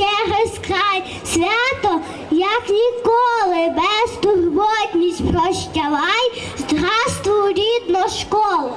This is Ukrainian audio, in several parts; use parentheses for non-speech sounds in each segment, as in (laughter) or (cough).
через край. Свято, як ніколи, безтурботність прощавай. Здравствуй, рідна школа.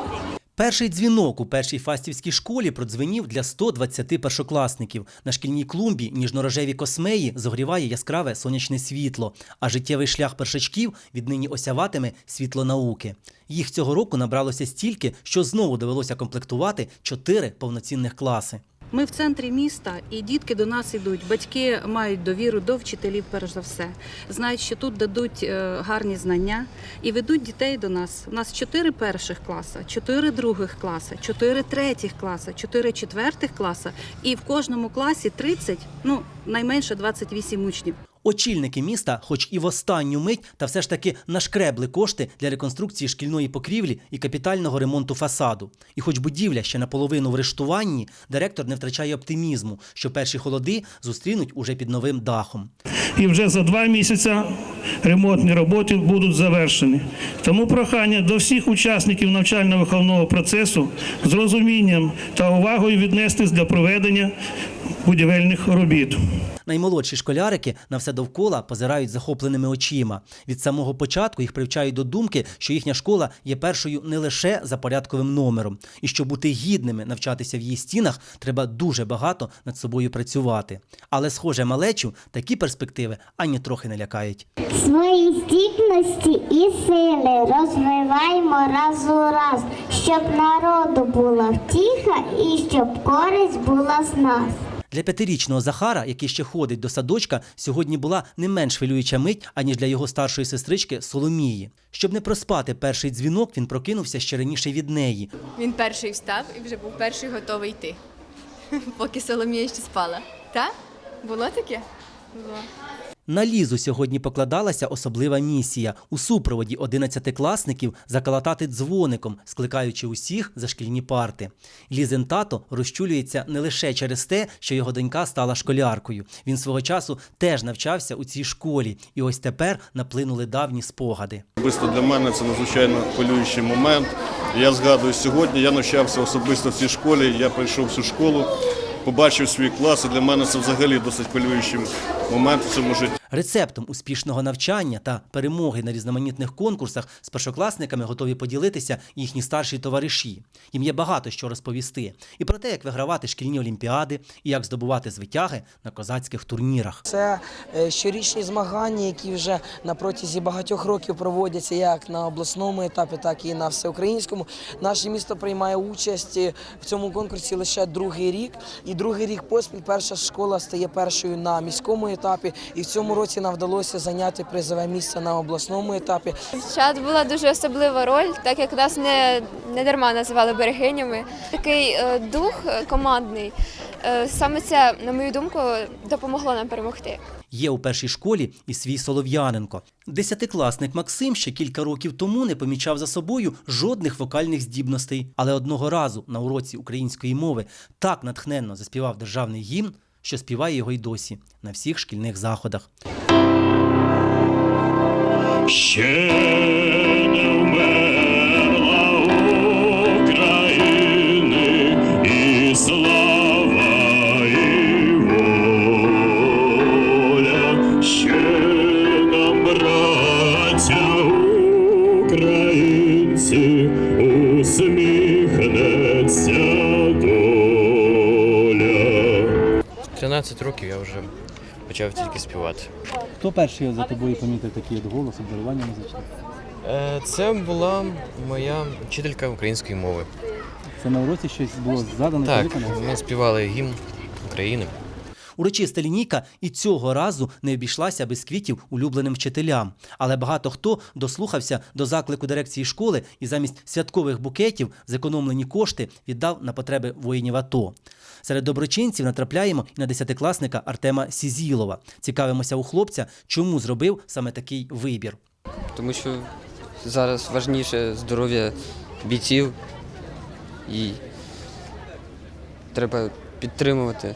Перший дзвінок у першій фастівській школі продзвенів для 120 першокласників. На шкільній клумбі ніжнорожеві космеї зогріває яскраве сонячне світло, а життєвий шлях першачків віднині осяватиме світло науки. Їх цього року набралося стільки, що знову довелося комплектувати чотири повноцінних класи. Ми в центрі міста, і дітки до нас йдуть. Батьки мають довіру до вчителів, перш за все. Знають, що тут дадуть е, гарні знання і ведуть дітей до нас. У нас чотири перших класа, чотири других класа, чотири третіх класа, чотири четвертих класа, і в кожному класі 30, ну найменше 28 учнів. Очільники міста, хоч і в останню мить, та все ж таки нашкребли кошти для реконструкції шкільної покрівлі і капітального ремонту фасаду. І хоч будівля ще наполовину в рештуванні, директор не втрачає оптимізму, що перші холоди зустрінуть уже під новим дахом. і вже за два місяці ремонтні роботи будуть завершені. Тому прохання до всіх учасників навчально-виховного процесу з розумінням та увагою віднестись до проведення будівельних робіт. Наймолодші школярики на все довкола позирають захопленими очима. Від самого початку їх привчають до думки, що їхня школа є першою не лише за порядковим номером, і щоб бути гідними навчатися в її стінах, треба дуже багато над собою працювати. Але, схоже, малечу такі перспективи ані трохи не лякають. Свої здібності і сили розвиваємо раз у раз, щоб народу була втіха і щоб користь була з нас. Для п'ятирічного Захара, який ще ходить до садочка, сьогодні була не менш хвилююча мить, аніж для його старшої сестрички Соломії. Щоб не проспати перший дзвінок, він прокинувся ще раніше від неї. Він перший встав і вже був перший готовий йти, (laughs) поки Соломія ще спала. Та? Було таке? Було. На лізу сьогодні покладалася особлива місія у супроводі одинадцятикласників заколотати дзвоником, скликаючи усіх за шкільні парти. Лізин тато розчулюється не лише через те, що його донька стала школяркою. Він свого часу теж навчався у цій школі, і ось тепер наплинули давні спогади. Особисто для мене це надзвичайно хвилюючий момент. Я згадую сьогодні, я навчався особисто в цій школі, я прийшов в цю школу, побачив свій клас, і для мене це взагалі досить хвилюючий момент в цьому житті. Рецептом успішного навчання та перемоги на різноманітних конкурсах з першокласниками готові поділитися їхні старші товариші. Їм є багато що розповісти і про те, як вигравати шкільні олімпіади, і як здобувати звитяги на козацьких турнірах. Це е, щорічні змагання, які вже на протязі багатьох років проводяться як на обласному етапі, так і на всеукраїнському. Наше місто приймає участь е, в цьому конкурсі лише другий рік. І другий рік поспіль перша школа стає першою на міському етапі. І в цьому році нам вдалося зайняти призове місце на обласному етапі. Дівчат була дуже особлива роль, так як нас не, не дарма називали берегинями. Такий е, дух командний. Е, саме це, на мою думку, допомогло нам перемогти. Є у першій школі і свій Солов'яненко. Десятикласник Максим ще кілька років тому не помічав за собою жодних вокальних здібностей, але одного разу на уроці української мови так натхненно заспівав державний гімн, що співає його й досі на всіх шкільних заходах. Ще не вмерла 12 років я вже почав тільки співати. Хто перший за тобою помітив такий голос, обдарування музичне? Е, це була моя вчителька української мови. Це на уроці щось було задано? Так, ми співали гімн України. Урочиста лінійка і цього разу не обійшлася без квітів улюбленим вчителям. Але багато хто дослухався до заклику дирекції школи і замість святкових букетів зекономлені кошти віддав на потреби воїнів АТО. Серед доброчинців натрапляємо і на десятикласника Артема Сізілова. Цікавимося у хлопця, чому зробив саме такий вибір. тому що зараз важніше здоров'я бійців і треба підтримувати.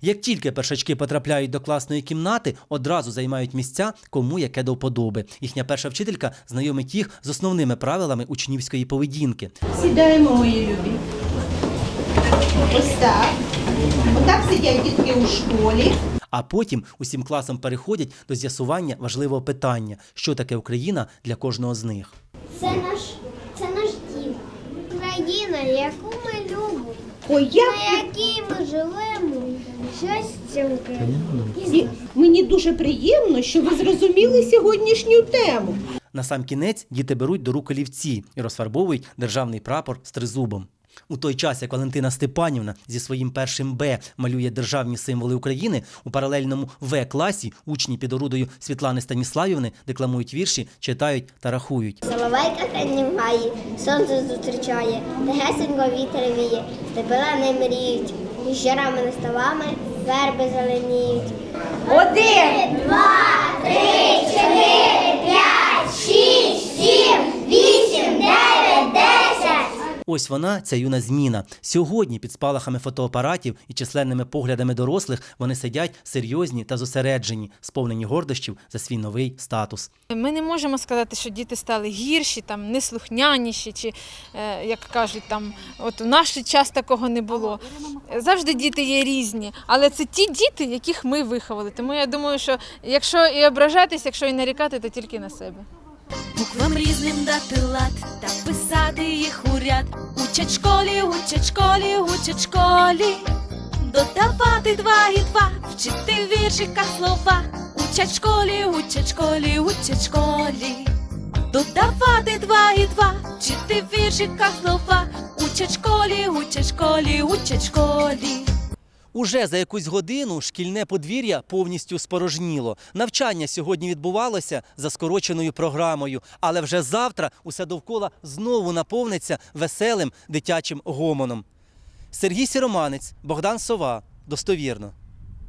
Як тільки першачки потрапляють до класної кімнати, одразу займають місця, кому яке до вподоби. Їхня перша вчителька знайомить їх з основними правилами учнівської поведінки. Сідаємо, мої любі. Ось так. Отак сидять дітки у школі. А потім усім класом переходять до з'ясування важливого питання, що таке Україна для кожного з них. Це наш, це наш дім. Україна, яку ми любимо, Ой, як на якій ми живемо. Щастя. Мені дуже приємно, що ви зрозуміли сьогоднішню тему. На сам кінець діти беруть до рук олівці і розфарбовують державний прапор з тризубом. У той час, як Валентина Степанівна зі своїм першим Б малює державні символи України, у паралельному В класі учні під орудою Світлани Станіславівни декламують вірші, читають та рахують. Соловейка хрень сонце зустрічає, легесенько вітер віє, стебела не мріють, не ставами верби зеленіють. Один, два, три, чотири, Ось вона, ця юна зміна. Сьогодні під спалахами фотоапаратів і численними поглядами дорослих вони сидять серйозні та зосереджені, сповнені гордощів за свій новий статус. Ми не можемо сказати, що діти стали гірші, там неслухняніші, чи е, як кажуть, там от у наш час такого не було. Завжди діти є різні, але це ті діти, яких ми виховали. Тому я думаю, що якщо і ображатись, якщо і нарікати, то тільки на себе. Буквам різним дати лад та писати їх у ряд. Учать школі, учать школі, учать школі. Додавати два і два, вчити в віршиках слова. Учать школі, учать школі, учать школі. Додавати два і два, вчити в віршиках слова. Учать школі, учать школі, учать школі. Уже за якусь годину шкільне подвір'я повністю спорожніло. Навчання сьогодні відбувалося за скороченою програмою, але вже завтра усе довкола знову наповниться веселим дитячим гомоном. Сергій Сіроманець, Богдан Сова. Достовірно.